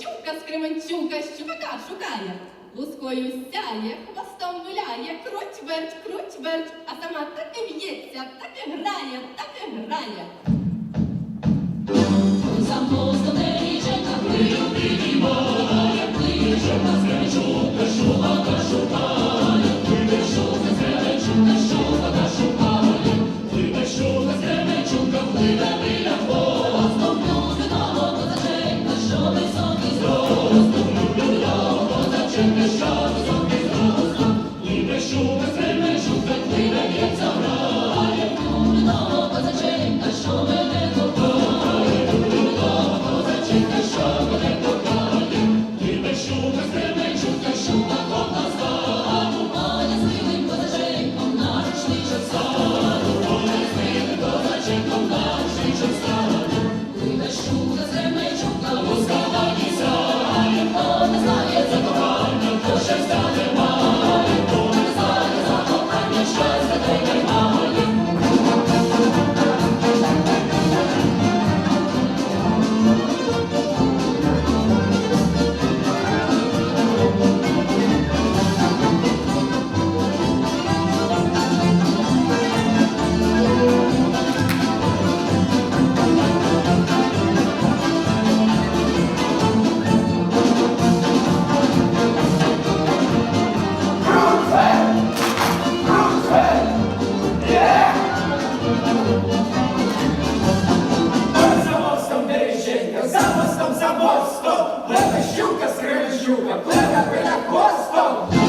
щука скременчука щупака шукає. Лускою сяє, хвостом виляє, круть верть, круть верть, а сама так і в'ється, так і грає, так і грає. Замовство не річе, та плив, плив, плив, плив, плив, плив, Música Thank you. щука, скрили щука, плена пиля костом.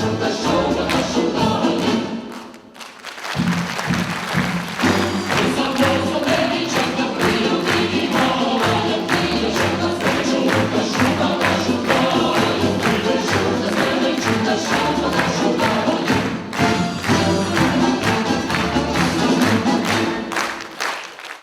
Santa